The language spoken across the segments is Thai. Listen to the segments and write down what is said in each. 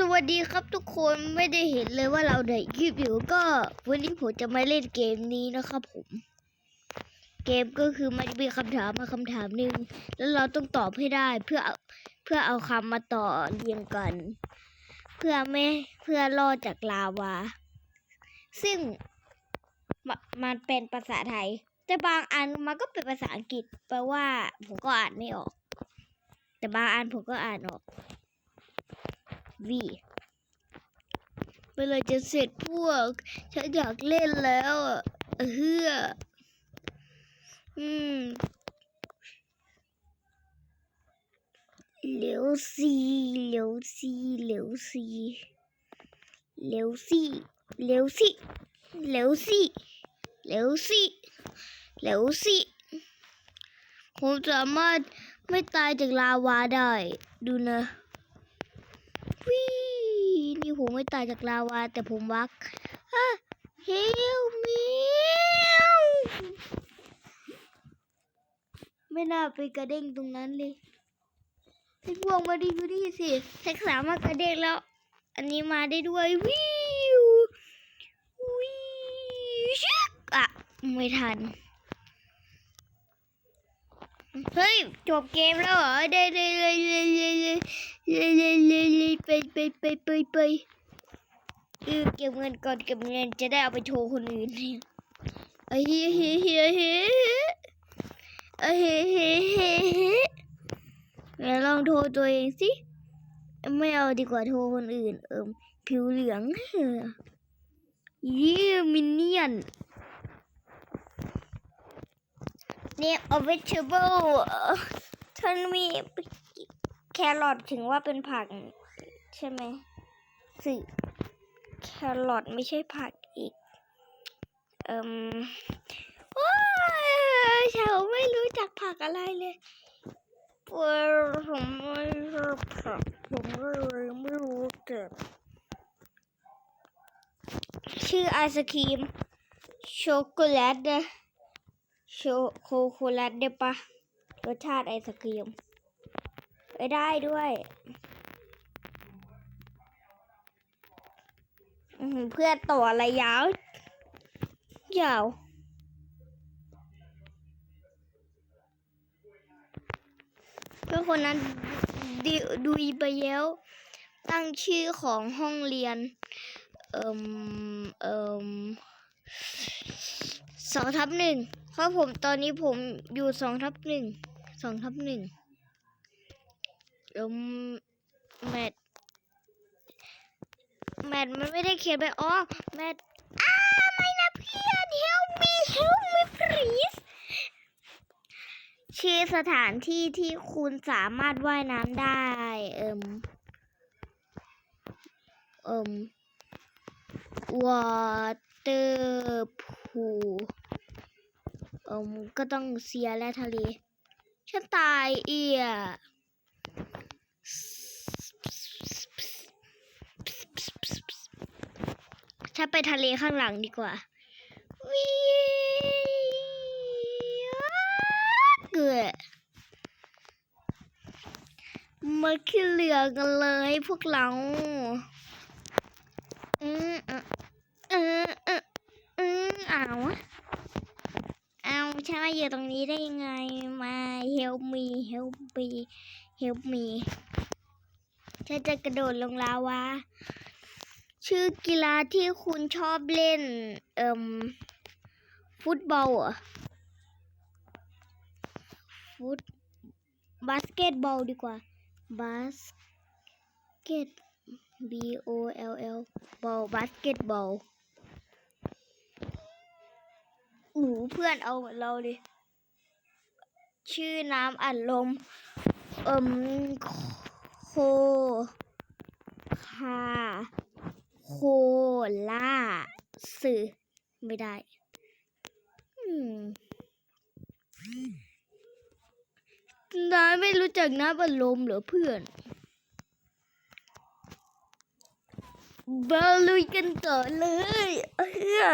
สวัสดีครับทุกคนไม่ได้เห็นเลยว่าเราได้คลิปอยู่ก็ วันนี้ผมจะมาเล่นเกมนี้นะครับผม เกมก็คือมันจะมีคำถามมาคำถามหนึ่งแล้วเราต้องตอบให้ได้เพื่อเอาเพื่อเอาคำมาต่อเรียงกัน เพื่อไม่เพื่อรอดจากลาวา ซึ่งมมันเป็นภาษาไทย แต่บางอันมันก็เป็นภาษาอังกฤษแปลว่าผมก็อ่านไม่ออก แต่บางอันผมก็อ่านออก วีเมื่อไหรจะเสร็จพวก ฉันอยากเล่นแล้วเฮืออืมเหลวซีเหลวซีเหลวซีเหลวซีเหลวซีเหลวซีเหลวซีเหลวซีผมสามารถไม่ตายจากลาวาได้ ดูนะ ตายจากลาวาแต่ผมวักฮิวมิวไม่น่าไปกระเด้งตรงนั้นเลยทิ้งพวงมาดีดูดิสิแท็กสามารกระเด้งแล้ว อันนี้มาได้ด้วยวิววิชักอะไม่ทัน เฮ้ย จบเกมแล้วเหรอ ได้เลยเลยเลยเลยเลยเลยเลยไปไปไปไปไป คือเก็บเงินก่อนเก็บเงินจะได้เอาไปโชว์คนอื่นเฮ้ยเฮ้ยเฮ้ยเฮ้ยเฮ้ยเฮ้ยเฮ้ยเดี๋วลองโทรตัวเองสิ ไม่เอาดีกว่าโทรคนอื่น เอิมผิวเหลืองเยี่มินเนี่ยนเนี่ยเอาเวชเบิลท่านมีแครอทถึงว่าเป็นผัก ใช่ไหมสิ แครอทไม่ใช่ผักอีก เอ่มว้ายฉันไม่รู้จักผักอะไรเลยเออผมไม่ชอบผักผมก็เลยไม่รู้จักชื่อไอศครีมช็อกโกแลตนะโชโคโคลัตได้ปะรสชาติไอศครีมไปได้ด้วยอื้อหือ เพื่อต่ออะยาวยาว เพื่อคนนั้นด,ดูอีไปแล้วตั้งชื่อของห้องเรียน เอ่มเอ่มสองทับหนึ่งเพราะผมตอนนี้ผมอยู่สองทับหนึ่งสองทับหนึ่งเดี๋ยวแมท แมทมันไม่ได้เขียนไปอ๋อแมทอ้าไม่นะเพื่อน help me help me please ชื่อสถานที่ที่คุณสามารถว่ายน้ำได้ เอิมเอิม water pool เอิมก็ต้องเสียและทะเล ฉันตายเอีย ฉันไปทะเลข้างหลังดีกว่าวิเกือมาขึ้นเรือกันเลยพวกเราอืมอืมอืมอืมอืมเอาเอาฉันมาอยู่ตรงนี้ได้ยังไงมา help me help me help me ฉันจะกระโดดลงลาวา ชื่อกีฬาที่คุณชอบเล่น เอ่มฟุตบอลเหรอฟุตบาสเกตบอลดีกว่าบาสเกต B O L L บอลบาสเกตบอลหนูเพื่อนเอาเหมือนเราดิชื่อน้ำอัดลม เอิมโคคา โคลาสื่อไม่ได้อืมนายไม่รู้จักน้ำอัดลมเหรอเพื่อนมาลุยกันต่อเลยเออ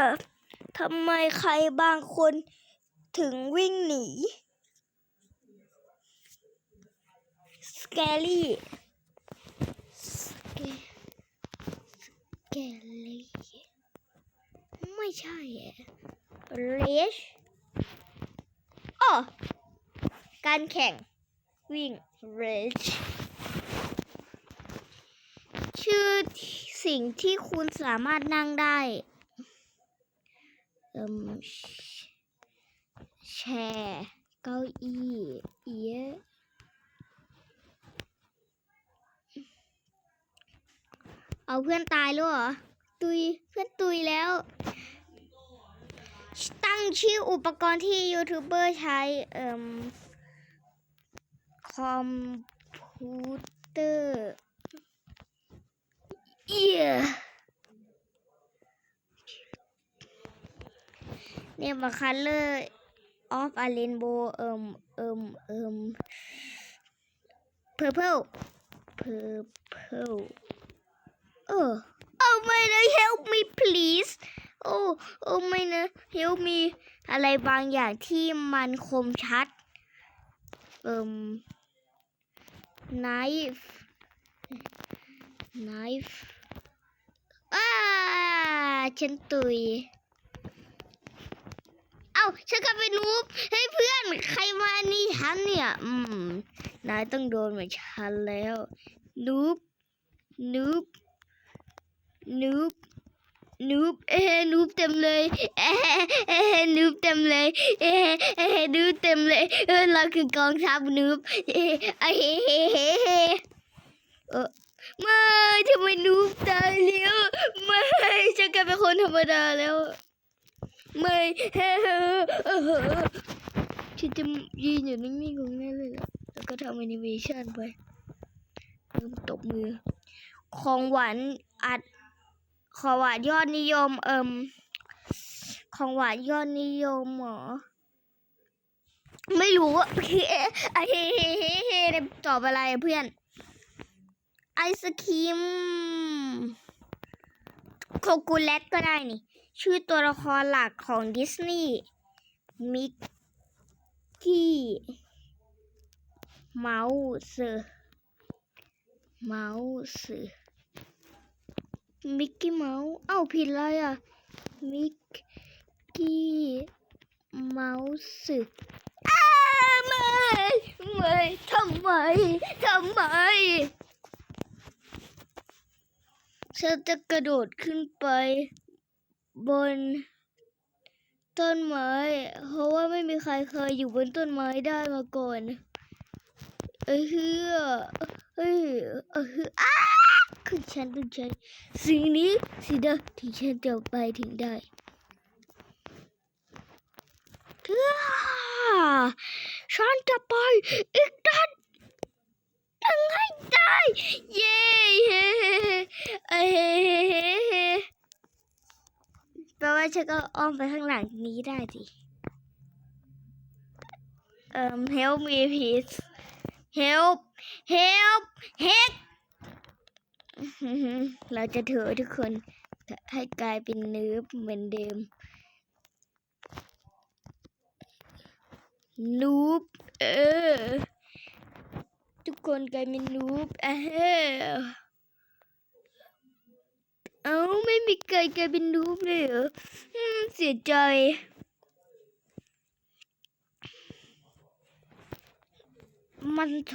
ทำไมใครบางคนถึงวิ่งหนี สแกลี่ เลยไม่ใช่อะ race อ๋อการแข่งวิ่ง race ชื่อสิ่งที่คุณสามารถนั่งได้เอ่มแชร์เก้าอี้เอีย เอาเพื่อนตายแล้วเหรอ ตุยเพื่อนตุยแล้ว ตั้งชื่ออุปกรณ์ที่ยูทูบเบอร์ใช้เอ่มคอมพิวเตอร์เอียเนี่ยมาคัลเลอร์ออฟอะเรนโบเอิมเอิมเอิมเพอร์เพลเพอร์เพล เออเอาไม่นะ help me please โอ้โอ้ไม่นะ help me อะไรบางอย่างที่มันคมชัด เอิม knife knife อ้าฉันตุย เอ้า ฉันกลายเป็นนูบเฮ้ยเพื่อน ใครมานี่ฉันเนี่ย อืม นายต้องโดนเหมือนฉันแล้วนูบนูบ นูบนูบเอ้นูบเต็มเลยเอ้เอ้นูบเต็มเลยเอ้เอ้นูบเต็มเลยเออเราคือกองทัพนูบเอ้เอ้เฮ้เฮ้เออไม่ทำไมนูบตายแล้วไม่ฉันกลายเป็นคนธรรมดาแล้ว ไม่เฮ้ฉันจะยืนอยู่นิ่งๆของนั่เลยล่ะแล้วก็ทำแอนิเมชันไปแล้วก็ตบมือ ของหวานอัด ของหวานยอดนิยม เอิมของหวานยอดนิยมหรอไม่รู้อะเฮ้เฮ้เฮ้เฮเฮตอบอะไรเพื่อน ไอศครีมโคกูเลตก็ได้นี่ ชื่อตัวละครหลักของดิสนีย์มิกกี้เมาส์เมาส์ มิกกี้เมาส์เอ้าผิดเลยอะ มิกกี้เมาส์อ้าไม่ไม่ทำไมทำไมฉันจะกระโดดขึ้นไป บน ต้นไม้ เพราะว่าไม่มีใครเคยอยู่บนต้นไม้ได้มาก่อนเอ้ยเฮือเฮ้ยเออฮืออ้า คือฉันต้องใช้สิ่งนี้สินะที่ฉันจะไปถึงได้เฮ้อฉันจะไปอีกด้านหนึ่งให้ได้ เย้เฮ้เฮ้เฮ้เอ้ยเฮ้เฮ้เฮ้เฮ้แปลว่าฉันก็อ้อมไปข้างหลังนี้ได้สิเอ่อ help me please help help help เราจะถือทุกคนให้กลายเป็นเนื้อเหมือนเดิมนูบเออ ทุกคนกลายเป็นนูบเออเอ้าไม่มีใครกลายเป็นนูบเลยเหรอเสียใจมันโท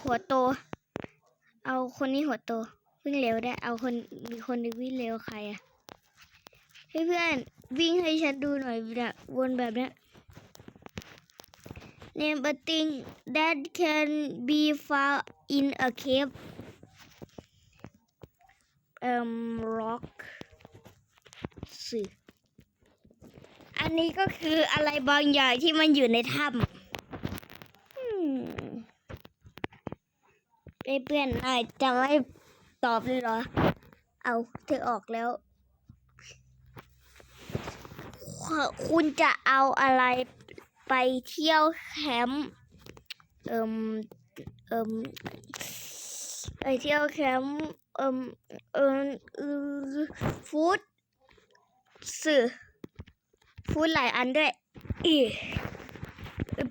หัวโต เอาคนนี้หัวโตวิ่งเร็วได้ เอาคนมีคนนึงวิ่งเร็วใครอะเพื่อนวิ่งให้ฉันดูหน่อยแบบวนแบบเนี้ย Name a thing that can be found in a cave um rock สื่ออันนี้ก็คืออะไรบางอย่างที่มันอยู่ในถ้ำอืม เอ้ยเพื่อนนายจะไม่ตอบเลยเหรอ เอาเธอออกแล้ว คุณจะเอาอะไรไปเที่ยวแคมป์เอิมเอิมไปเที่ยวแคมป์เอิมเอิมฟู้ดสื่อฟู้ดหลายอันด้วยอี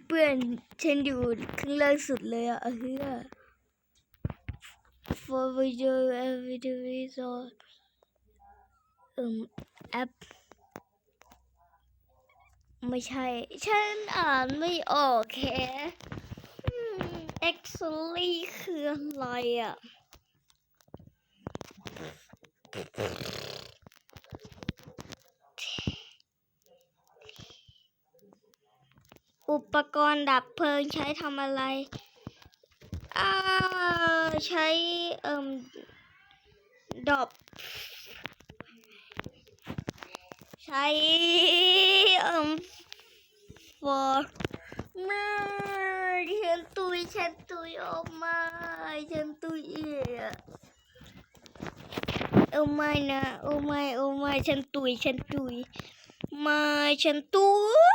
เพื่อนฉันอยู่ข้างล่างสุดเลยอะเฮือ for video every resort เอิมแอปไม่ใช่ ฉันอ่านไม่ออกแค่อืม actually คืออะไรอะ อุปกรณ์ดับเพลิงใช้ทำอะไร ใช้เอ่มดอบ ใช้เอ่ม for ไม่ฉันตุยฉันตุยออกมาฉันตุยเอะโอ้ไม่นะโอ้ไม่โอ้ไม่ฉันตุยฉันตุยม่ฉันตุ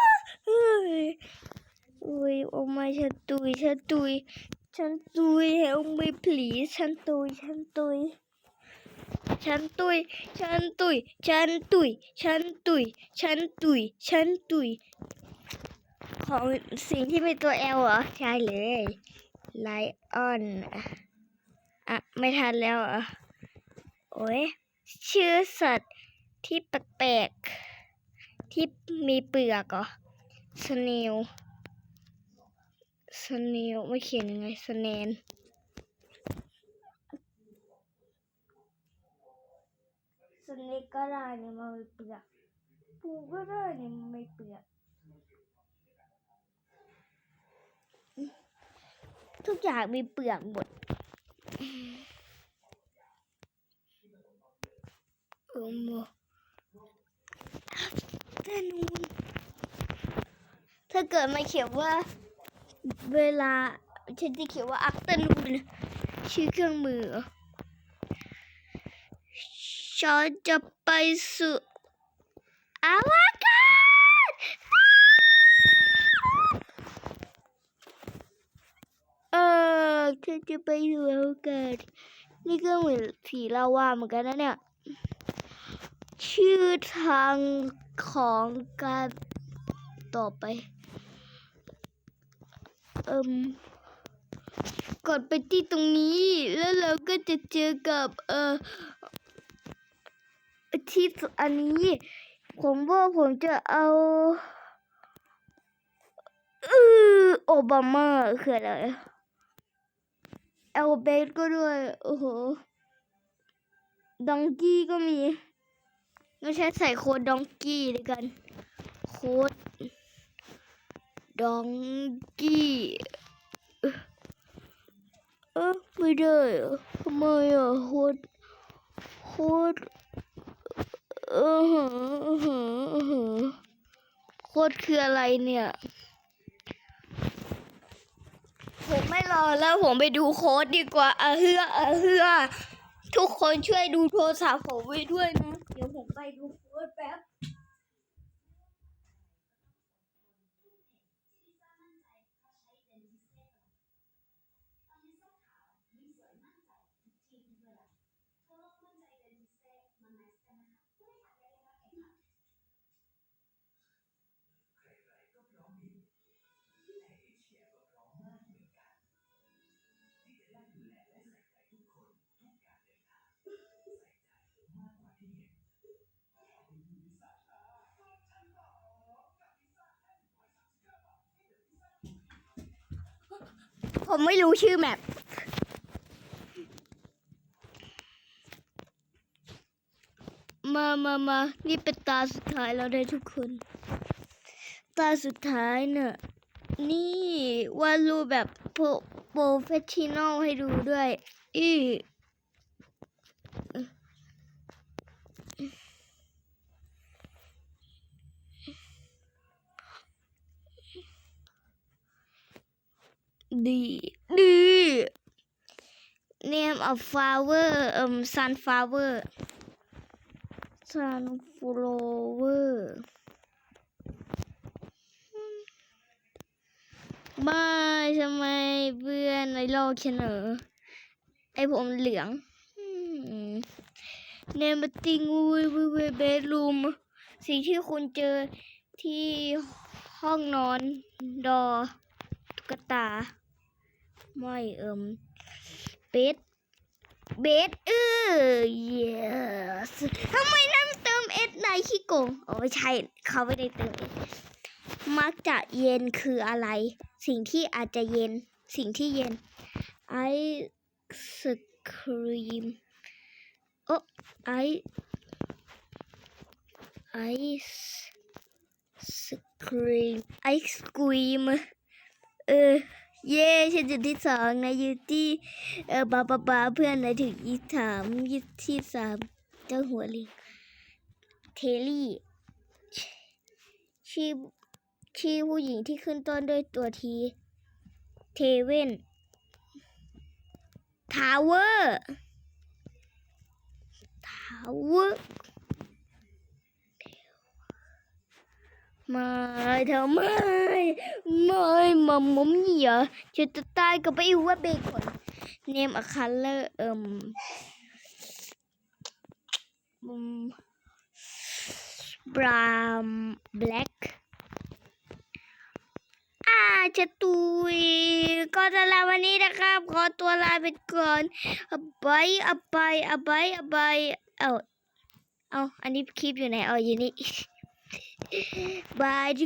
ยเฮ้ยโอ้ยโอ้ไม่ฉันตุยฉันตุย ฉันตุย help me please ฉันตุย ฉันตุย ฉันตุย ฉันตุย ฉันตุย ฉันตุย ฉันตุย ฉันตุย ของสิ่งที่เป็นตัว L เหรอ ใช่เลยไลออนอะ ไม่ทันแล้วอะ โอ้ย ชื่อสัตว์ที่แปลกๆ ที่มีเปลือกเหรอสเนล สเนลไม่เขียนยังไงสแนนสเนกก็ได้เนี่ยมันไม่เปลือกปูก็ได้เนี่ยมันไม่เปลือกทุกอย่างมีเปลือกหมดเออโมแต่นูนถ้าเกิดมาเขียนว่า เวลาฉันจะเขียนว่าอัปเตอร์นูนชื่อเครื่องมือเหรอฉันจะไปสู่อวกาศเออฉันจะไปสู่อวกาศนี่ก็เหมือนผีลาวาเหมือนกันนะเนี่ย ชื่อทางของการต่อไป เอิมกดไปที่ตรงนี้ แล้วเราก็จะเจอกับเอ่อที่อันนี้ ผมว่าผมจะเอาอือโอบามาคืออะไรเอลเบสก็ด้วย โอ้โหดองกี้ก็มีไม่ใช่ใส่โค้ดดองกี้ด้วยกัน โค้ด ดองกี้เอ๊ะไม่ได้อะทำไมอะโค้ดโค้ดเออฮะเออฮะเออฮะโค้ดคืออะไรเนี่ย ผมไม่รอแล้วผมไปดูโค้ดดีกว่าอะเฮืออะเฮือทุกคนช่วยดูโทรศัพท์ผมไว้ด้วยนะ เดี๋ยวผมไปดู ผมไม่รู้ชื่อแมปมามามานี่เป็นตาสุดท้ายแล้วได้ทุกคน ตาสุดท้ายเนี่ย นี่วาดรูปแบบโปรโปรเฟชชั่นอลให้ดูด้วย อี ดีดี name of flower um sunflower sunflower ไม่ทำไมเพื่อนในโลกฉันเหรอไอผมเหลืองเนมติงวุยวุยวุยเบดรูมสิ่งที่คุณเจอที่ห้องนอน ดอตุ๊กตา ไม่เอิมเบดเบดเออ yes ทำไมน้ำตเอสนขี้โกงอ๋อไม่ใช่เขาไม่ได้เติมเอสมักจะเย็นคืออะไร สิ่งที่อาจจะเย็น สิ่งที่เย็นไอศครีมโอ้ไอไอศครีมไอศครีมเออ เย่ฉันจุดที่สองนะอยู่ที่เออบาบาบาเพื่อนนะถึงยี่สามยี่ที่สามเจ้าหัวลิงเทลี่ชื่อชื่อผู้หญิงที่ขึ้นต้นด้วยตัวที เทเว่นทาวเวอร์ทาวเวอร์ ไม่ทำไมไม่มัมมัมเหรอจะจะตายก็ไปว่าเบคอน name a color เอ่มอืม brown black อาจะตุยก็จะลาวันนี้นะครับ ขอตัวลาไปก่อนบายบายบายบายเอาเอาอันนี้คลิปอยู่ไหนเอาอยู่นี่ บาย